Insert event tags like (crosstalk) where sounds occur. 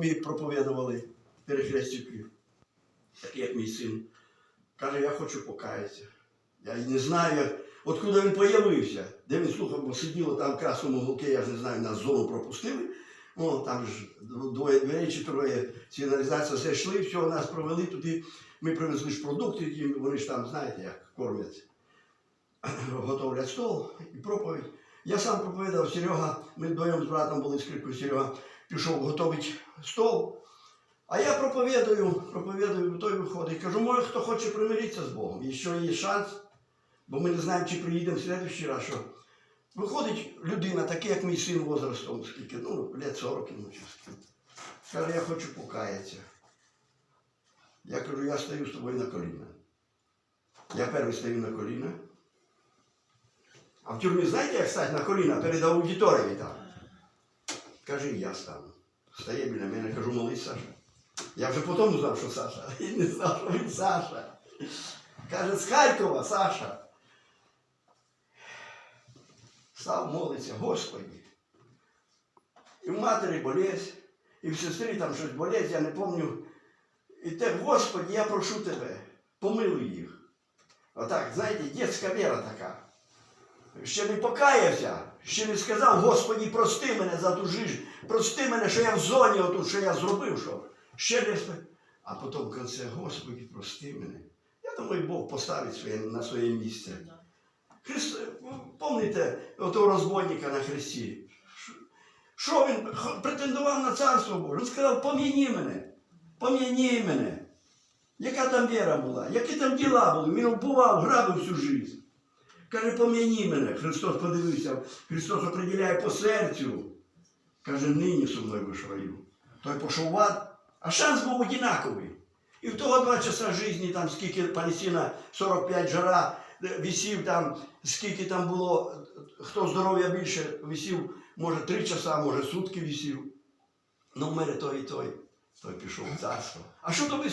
людьми проповідували перехрестюки, такі як мій син. Каже, я хочу покаятися. Я не знаю, як, откуда він появився, де він слухав, бо сиділо там в красному голки, я ж не знаю, нас зону пропустили. О, там ж двоє дверей чи троє сигналізація зайшли, все, нас провели туди. Ми привезли ж продукти, і вони ж там, знаєте, як кормять, (clears throat) готовлять стол і проповідь. Я сам проповідав, Серега, ми вдвоєм з братом були скрипкою, Серега пішов готовить стол. А я проповідую, проповідую, той виходить. Кажу, може, хто хоче примиритися з Богом. І що є шанс, бо ми не знаємо, чи приїдемо в следующий раз. Що. Виходить людина, така, як мій син возрастом, скільки, ну, лет 40 йому чи. Каже, я хочу покаятися. Я кажу, я стою з тобою на коліна. Я перший стою на коліна. А в тюрмі знаєте, як стати на коліна перед аудиторією там? Каже, я стану. Стає біля мене, кажу, молись, Саша. Я вже потім знав, що Саша. (laughs) І не знав, що він Саша. Каже, з Харкова, Саша. Став молиться, Господи. І в матері болезнь, і в сестрі там щось болезнь, я не пам'ятаю. І те, Господи, я прошу тебе, помилуй їх. Отак, знаєте, дітська віра така. Ще не покаявся, ще не сказав, Господи, прости мене за ту жизнь, прости мене, що я в зоні отут, що я зробив, що ще не А потім в кінці, Господи, прости мене. Я думаю, Бог поставить своє, на своє місце. Христ, пам'ятаєте того розбойника на хресті? Що- він претендував на царство Боже? Він сказав, пом'яні мене, пом'яні мене. Яка там віра була, які там діла були? Він вбивав, грабив всю життя. Каже, пом'яні мене. Христос подивився, Христос определяє по серцю. Каже, нині со мною раю. Той пішов в ад, а шанс був однаковий. І в того два часа житті, там скільки Палестина, 45 жара, висів там, скільки там було, хто здоров'я більше, висів, може три часа, може сутки висів. Ну, в мене той і той, той пішов в царство. А що тобі